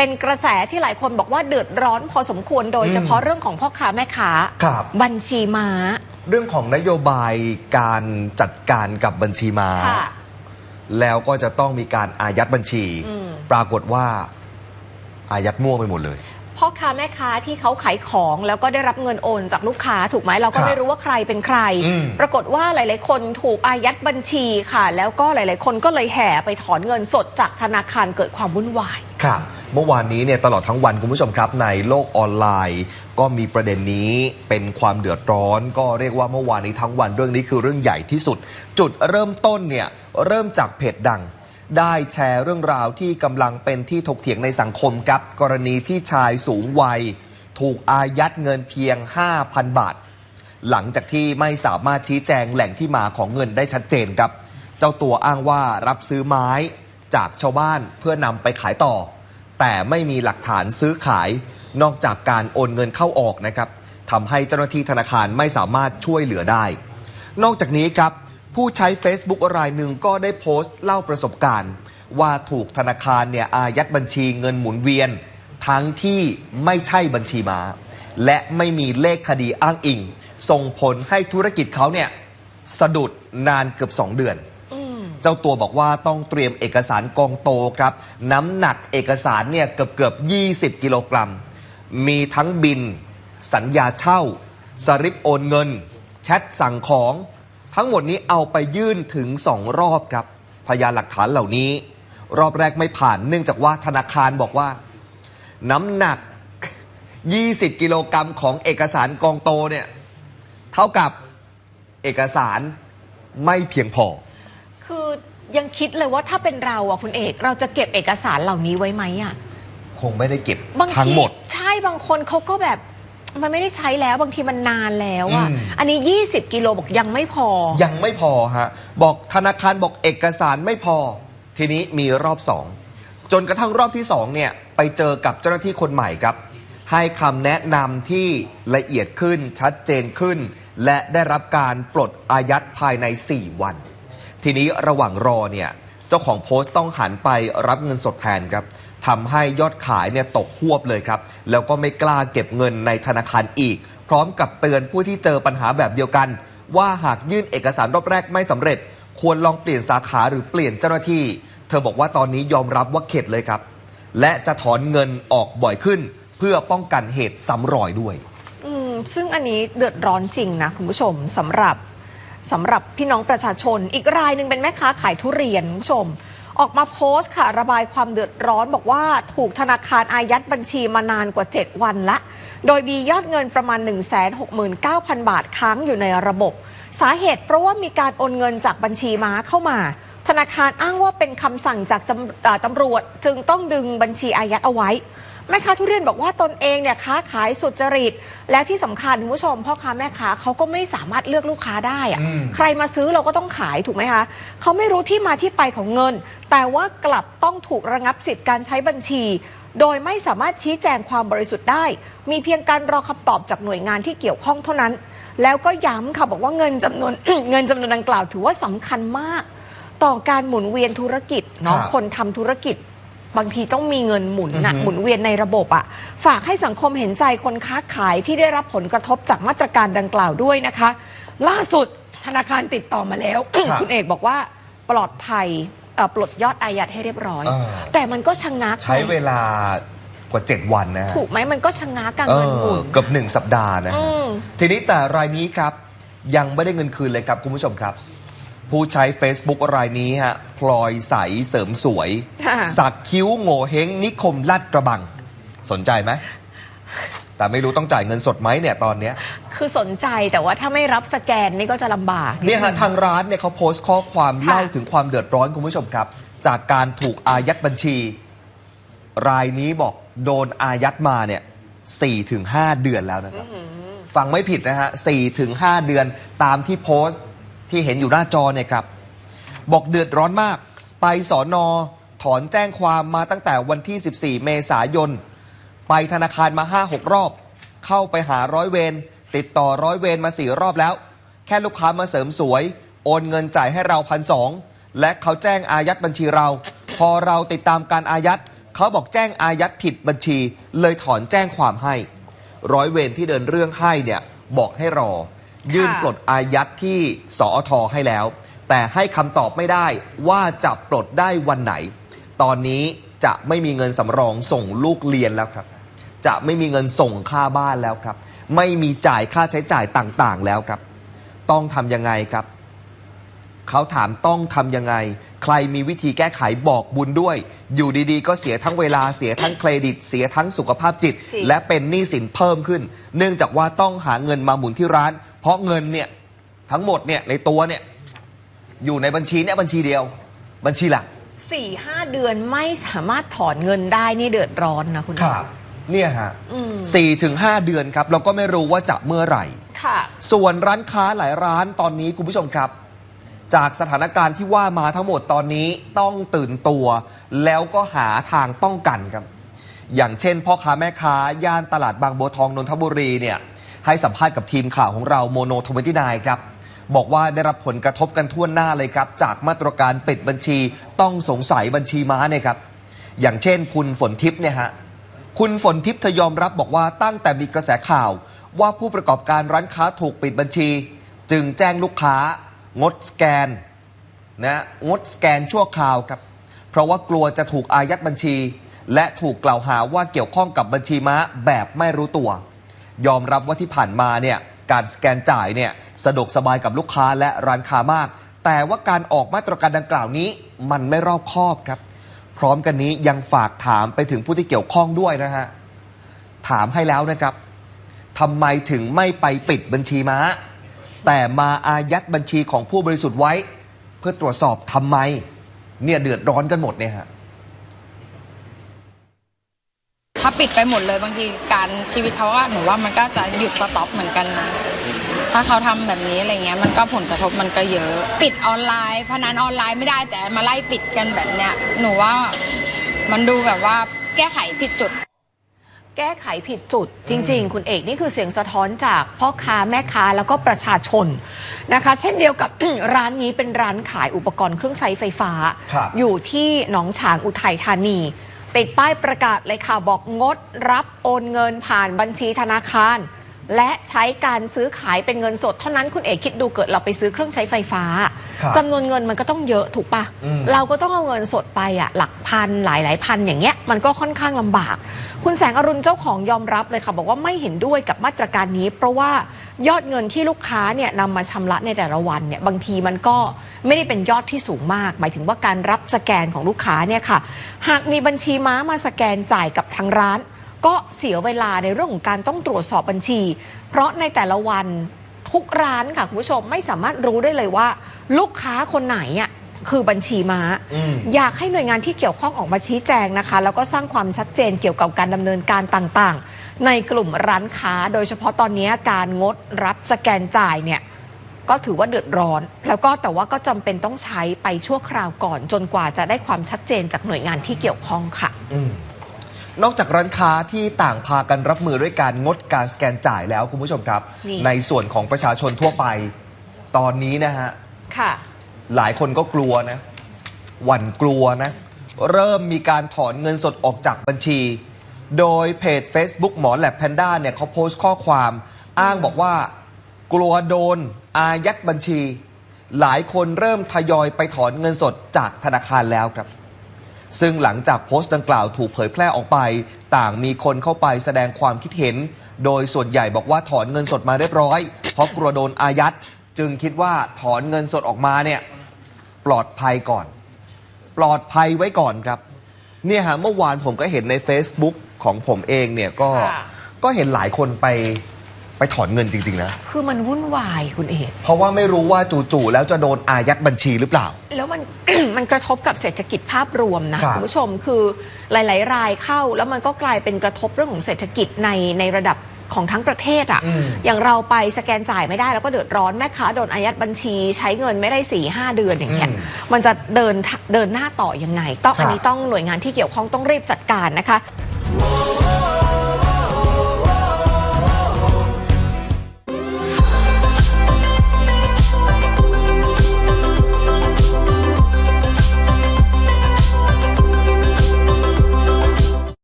เป็นกระแสที่หลายคนบอกว่าเดือดร้อนพอสมควรโดยเฉพาะเรื่องของพ่อค้าแม่ค้าครับ บัญชีม้า เรื่องของนโยบายการจัดการกับบัญชีม้าค่ะ แล้วก็จะต้องมีการอายัดบัญชี อืม ปรากฏว่า อายัดมั่วไปหมดเลย พ่อค้าแม่ค้าที่เขาขายของแล้วก็ได้รับเงินโอนจากลูกค้าถูกไหมเราก็ครับไม่รู้ว่าใครเป็นใคร อืม ปรากฏว่าหลาย ๆ คนถูกอายัดบัญชีค่ะ แล้วก็หลาย ๆ คนก็เลยแห่ไปถอนเงินสดจากธนาคารเกิดความวุ่นวาย ครับ เมื่อวานนี้เนี่ยตลอดทั้งวันคุณผู้ชมครับในโลกออนไลน์ ก็มีประเด็นนี้เป็นความเดือดร้อน ก็เรียกว่าเมื่อวานนี้ทั้งวันเรื่องนี้คือเรื่องใหญ่ที่สุด จุดเริ่มต้นเนี่ยเริ่มจากเพจดัง ได้แชร์เรื่องราวที่กำลังเป็นที่ถกเถียงในสังคมครับ กรณีที่ชายสูงวัย ถูกอายัดเงินเพียง 5,000 บาท หลังจากที่ไม่สามารถชี้แจงแหล่งที่มาของเงินได้ชัดเจนครับ เจ้าตัวอ้างว่ารับซื้อไม้จากชาวบ้านเพื่อนำไปขายต่อ แต่ไม่มีหลักฐานซื้อขายนอกจากการโอนเงินเข้าออกนะครับทำให้เจ้าหน้าที่ธนาคารไม่สามารถช่วยเหลือได้ นอกจากนี้ครับผู้ใช้ Facebook รายหนึ่งก็ได้โพสต์เล่าประสบการณ์ ว่าถูกธนาคารเนี่ยอายัดบัญชีเงินหมุนเวียน ทั้งที่ไม่ใช่บัญชีม้า และไม่มีเลขคดีอ้างอิง ส่งผลให้ธุรกิจเขาเนี่ยสะดุดนานเกือบ 2 เดือน เจ้าตัวบอกว่าต้องเตรียมเอกสารกองโตครับ น้ำหนักเอกสารเนี่ยเกือบเกือบ 20 กิโลกรัม มีทั้งบิน สัญญาเช่าสลิปโอนเงิน แชทสั่งของ ทั้งหมดนี้เอาไปยื่นถึง2รอบครับ พยานหลักฐานเหล่านี้ รอบแรกไม่ผ่านเนื่องจากว่าธนาคารบอกว่า น้ำหนัก 20 กิโลกรัมของเอกสารกองโตเนี่ยเท่ากับเอกสารไม่เพียงพอ คือยังคิดเลยว่าถ้าเป็นเราอะคุณเอก เราจะเก็บเอกสารเหล่านี้ไว้ไหมอะคงไม่ได้เก็บบางทั้งทีหมด ใช่บางคนเขาก็แบบมันไม่ได้ใช้แล้วบางทีมันนานแล้วอะอืม อันนี้ 20 กิโลบอกยังไม่พอ ยังไม่พอฮะ บอกธนาคารบอกเอกสารไม่พอ ทีนี้มีรอบสองจนกระทั่งรอบที่สองเนี่ย ไปเจอกับเจ้าหน้าที่คนใหม่ครับ ให้คำแนะนำที่ละเอียดขึ้นชัดเจนขึ้น และได้รับการปลดอายัดภายใน 4 วัน ทีนี้ระหว่างรอเนี่ยเจ้าของโพสต์ต้องหันไปรับเงินสดแทนครับทำให้ยอดขายเนี่ยตกหวบเลยครับ แล้วก็ไม่กล้าเก็บเงินในธนาคารอีก พร้อมกับเตือนผู้ที่เจอปัญหาแบบเดียวกัน ว่าหากยื่นเอกสารรอบแรกไม่สำเร็จ ควรลองเปลี่ยนสาขาหรือเปลี่ยนเจ้าหน้าที่ เธอบอกว่าตอนนี้ยอมรับว่าเข็ดเลยครับ และจะถอนเงินออกบ่อยขึ้น เพื่อป้องกันเหตุซ้ำรอยด้วยอืมซึ่งอันนี้เดือดร้อนจริงนะคุณผู้ชมสำหรับ สำหรับพี่น้องประชาชน อีกรายหนึ่งเป็นแม่ค้าขายทุเรียนคุณผู้ชม ออกมาโพสต์ค่ะ ระบายความเดือดร้อนบอกว่าถูกธนาคารอายัดบัญชีมานานกว่า 7 วันละ โดยมียอดเงินประมาณ 169,000 บาทค้างอยู่ในระบบ สาเหตุเพราะว่ามีการโอนเงินจากบัญชีม้าเข้ามา ธนาคารอ้างว่าเป็นคำสั่งจากตำรวจจึงต้องดึงบัญชีอายัดเอาไว้ แม่ค้าทุเรียนบอกว่าตนเองเนี่ยค้าขายสุจริต และที่สำคัญคุณผู้ชมพ่อค้าแม่ค้าเขาก็ไม่สามารถเลือกลูกค้าได้อะอืม ใครมาซื้อเราก็ต้องขายถูกไหมคะเขาไม่รู้ที่มาที่ไปของเงิน แต่ว่ากลับต้องถูกระงับสิทธิ์การใช้บัญชี โดยไม่สามารถชี้แจงความบริสุทธิ์ได้ มีเพียงการรอคำตอบจากหน่วยงานที่เกี่ยวข้องเท่านั้น แล้วก็ย้ำค่ะบอกว่าเงินจำนวน เงินจำนวนดังกล่าวถือว่าสำคัญมาก ต่อการหมุนเวียนธุรกิจเนาะครับ คนทำธุรกิจ บางทีต้องมีเงินหมุนนะอือฮึ หมุนเวียนในระบบอะฝากให้สังคมเห็นใจคนค้าขายที่ได้รับผลกระทบจากมาตรการดังกล่าวด้วยนะคะ ล่าสุดธนาคารติดต่อมาแล้ว ครับคุณเอกบอกว่าปลอดภัยเอ่อปลดยอดอายัดให้เรียบร้อยเออแต่มันก็ชะงักใช้เวไงลากว่า 7 วันนะฮะถูกไหมมันก็ชะงักการเอเงินหมุอนเกือบหนึ่งสัปดาห์นะฮะอืม ทีนี้แต่รายนี้ครับยังไม่ได้เงินคืนเลยครับคุณผู้ชมครับ ผู้ใช้ Facebook รายนี้ฮะพลอยใสเสริมสวย ค่ะ สักคิ้วโง่เฮงนิคมลาดกระบัง สนใจไหม แต่ไม่รู้ต้องจ่ายเงินสดไหมเนี่ยตอนเนี้ย คือสนใจแต่ว่าถ้าไม่รับสแกนนี่ก็จะลำบาก เนี่ยฮะทางร้านเนี่ยเขาโพสต์ข้อความค่ะ เล่าถึงความเดือดร้อนคุณผู้ชมครับ จากการถูกอายัดบัญชี รายนี้บอกโดนอายัดมาเนี่ยสี่ถึงห้าเดือนแล้วนะครับ ฟังไม่ผิดนะฮะสี่ถึงห้าเดือนตามที่โพสต์ ที่เห็นอยู่หน้าจอเนี่ยครับ บอกเดือดร้อนมาก ไปสอนอถอนแจ้งความมาตั้งแต่วันที่ 14 เมษายน ไปธนาคารมา 5-6 รอบ เข้าไปหาร้อยเวรติดต่อร้อยเวรมาสี่รอบแล้ว แค่ลูกค้ามาเสริมสวย โอนเงินจ่ายให้เราพันสองและเขาแจ้งอายัดบัญชีเรา พอเราติดตามการอายัดเขาบอกแจ้งอายัดผิดบัญชี เลยถอนแจ้งความให้ ร้อยเวรที่เดินเรื่องให้เนี่ยบอกให้รอ ยื่นปลดอายัดที่สอทให้แล้ว แต่ให้คำตอบไม่ได้ว่าจะปลดได้วันไหน ตอนนี้จะไม่มีเงินสำรองส่งลูกเรียนแล้วครับ จะไม่มีเงินส่งค่าบ้านแล้วครับ ไม่มีจ่ายค่าใช้จ่ายต่างๆแล้วครับ ต้องทำยังไงครับ เขาถามต้องทำยังไง ใครมีวิธีแก้ไขบอกบุญด้วย อยู่ดีๆ ก็เสียทั้งเวลาเสียทั้งเครดิต เสียทั้งสุขภาพจิตจริงและเป็นหนี้สินเพิ่มขึ้น เนื่องจากว่าต้องหาเงินมาหมุนที่ร้าน เพราะเงินเนี่ยทั้งหมดเนี่ยในตัวเนี่ยอยู่ในบัญชีเนี่ยบัญชีเดียว บัญชีหลักสี่ห้าเดือนไม่สามารถถอนเงินได้นี่เดือดร้อนนะคุณครับเนี่ยฮะอืมสี่ถึงห้าเดือนครับ เราก็ไม่รู้ว่าจะเมื่อไหร่ ค่ะ ส่วนร้านค้าหลายร้านตอนนี้คุณผู้ชมครับ จากสถานการณ์ที่ว่ามาทั้งหมดตอนนี้ต้องตื่นตัว แล้วก็หาทางป้องกันครับ อย่างเช่นพ่อค้าแม่ค้าย่านตลาดบางบัวทองนนทบุรีเนี่ย ให้สัมภาษณ์กับทีมข่าวของเราโมโนทเวนตี้นครับบอกว่าได้รับผลกระทบกันทั่วหน้าเลยครับ จากมาตรการปิดบัญชีต้องสงสัยบัญชีม้าเนี่ยครับ อย่างเช่นคุณฝนทิพย์เนี่ยฮะคุณฝนทิพย์เธอยอมรับบอกว่าตั้งแต่มีกระแสข่าว ว่าผู้ประกอบการร้านค้าถูกปิดบัญชี จึงแจ้งลูกค้า งดสแกนนะงดสแกนชั่วคราวครับ เพราะว่ากลัวจะถูกอายัดบัญชี และถูกกล่าวหาว่าเกี่ยวข้องกับบัญชีม้าแบบไม่รู้ตัว ยอมรับว่าที่ผ่านมาเนี่ยการสแกนจ่ายเนี่ยสะดวกสบายกับลูกค้าและร้านค้ามาก แต่ว่าการออกมาตรการดังกล่าวนี้ มันไม่รอบคอบครับ พร้อมกันนี้ยังฝากถามไปถึงผู้ที่เกี่ยวข้องด้วยนะฮะถามให้แล้วนะครับทำไมถึงไม่ไปปิดบัญชีม้า แต่มาอายัดบัญชีของผู้บริสุทธิ์ไว้ เพื่อตรวจสอบทำไม เนี่ยเดือดร้อนกันหมดเนี่ยฮะ ถ้าปิดไปหมดเลยบางทีการชีวิตเขาก็หนูว่ามันก็จะหยุดสต็อปเหมือนกันนะถ้าเขาทำแบบนี้อะไรเงี้ยมันก็ผลกระทบมันก็เยอะ ปิดออนไลน์พนันออนไลน์ไม่ได้แต่มาไล่ปิดกันแบบเนี้ยหนูว่ามันดูแบบว่าแก้ไขผิดจุด แก้ไขผิดจุดจริง ๆ คุณเอกนี่คือเสียงสะท้อนจากพ่อค้าแม่ค้าแล้วก็ประชาชนนะคะ เช่นเดียวกับร้านนี้เป็นร้านขายอุปกรณ์เครื่องใช้ไฟฟ้าครับอยู่ที่หนองฉางอุทัยธานี ติดป้ายประกาศเลยค่ะบอกงดรับโอนเงินผ่านบัญชีธนาคาร และใช้การซื้อขายเป็นเงินสดเท่านั้นคุณเอกคิดดูเกิดเราไปซื้อเครื่องใช้ไฟฟ้าครับจำนวนเงินมันก็ต้องเยอะถูกปะอืม เราก็ต้องเอาเงินสดไปอะหลักพันหลายหลายๆพันอย่างเงี้ยมันก็ค่อนข้างลำบาก คุณแสงอรุณเจ้าของยอมรับเลยค่ะ บอกว่าไม่เห็นด้วยกับมาตรการนี้ เพราะว่า ยอดเงินที่ลูกค้าเนี่ยนำมาชำระในแต่ละวันเนี่ยบางทีมันก็ไม่ได้เป็นยอดที่สูงมาก หมายถึงว่าการรับสแกนของลูกค้าเนี่ยค่ะ หากมีบัญชีม้ามาสแกนจ่ายกับทางร้าน ก็เสียเวลาในเรื่องของการต้องตรวจสอบบัญชี เพราะในแต่ละวันทุกร้านค่ะคุณผู้ชมไม่สามารถรู้ได้เลยว่า ลูกค้าคนไหนอะคือบัญชีม้าอืมอยากให้หน่วยงานที่เกี่ยวข้องออกมาชี้แจงนะคะ แล้วก็สร้างความชัดเจนเกี่ยวกับการดำเนินการต่างๆ ในกลุ่มร้านค้าโดยเฉพาะตอนนี้การงดรับสแกนจ่ายเนี่ยก็ถือว่าเดือดร้อน แล้วก็แต่ว่าก็จำเป็นต้องใช้ไปชั่วคราวก่อน จนกว่าจะได้ความชัดเจนจากหน่วยงานที่เกี่ยวข้องค่ะอืมนอกจากร้านค้าที่ต่างพากันรับมือด้วยการงดการสแกนจ่ายแล้วคุณผู้ชมครับนี่ในส่วนของประชาชนทั่วไป ตอนนี้นะฮะค่ะหลายคนก็กลัวนะ หวั่นกลัวนะ เริ่มมีการถอนเงินสดออกจากบัญชี โดยเพจ Facebook หมอแลบแพนด้าเนี่ยเขาโพสต์ข้อความอ้างบอกว่า กลัวโดนอายัดบัญชี หลายคนเริ่มทยอยไปถอนเงินสดจากธนาคารแล้วครับ ซึ่งหลังจากโพสต์ดังกล่าวถูกเผยแพร่ออกไป ต่างมีคนเข้าไปแสดงความคิดเห็น โดยส่วนใหญ่บอกว่าถอนเงินสดมาเรียบร้อย เพราะกลัวโดนอายัด จึงคิดว่าถอนเงินสดออกมาเนี่ยปลอดภัยก่อน ปลอดภัยไว้ก่อนครับเนี่ยฮะเมื่อวานผมก็เห็นใน Facebook ของผมเองเนี่ยก็ค่ะ ก็เห็นหลายคนไปไปถอนเงินจริง ๆ นะ คือมันวุ่นวายคุณเอก เพราะว่าไม่รู้ว่าจู่ๆแล้วจะโดนอายัดบัญชีหรือเปล่า แล้วมัน มันกระทบกับเศรษฐกิจภาพรวมนะครับ คุณผู้ชมคือหลาย ๆ รายเข้า แล้วมันก็กลายเป็นกระทบเรื่องของเศรษฐกิจในในระดับของทั้งประเทศอะอืม อย่างเราไปสแกนจ่ายไม่ได้แล้วก็เดือดร้อนแม่ค้าโดนอายัดบัญชี ใช้เงินไม่ได้4ี่ห้าเดือนอย่างเงี้ยอืมมันจะเดินเดินหน้าต่อยังไง ต้องครับอันนี้ต้องหน่วยงานที่เกี่ยวข้องต้องรีบจัดการนะคะ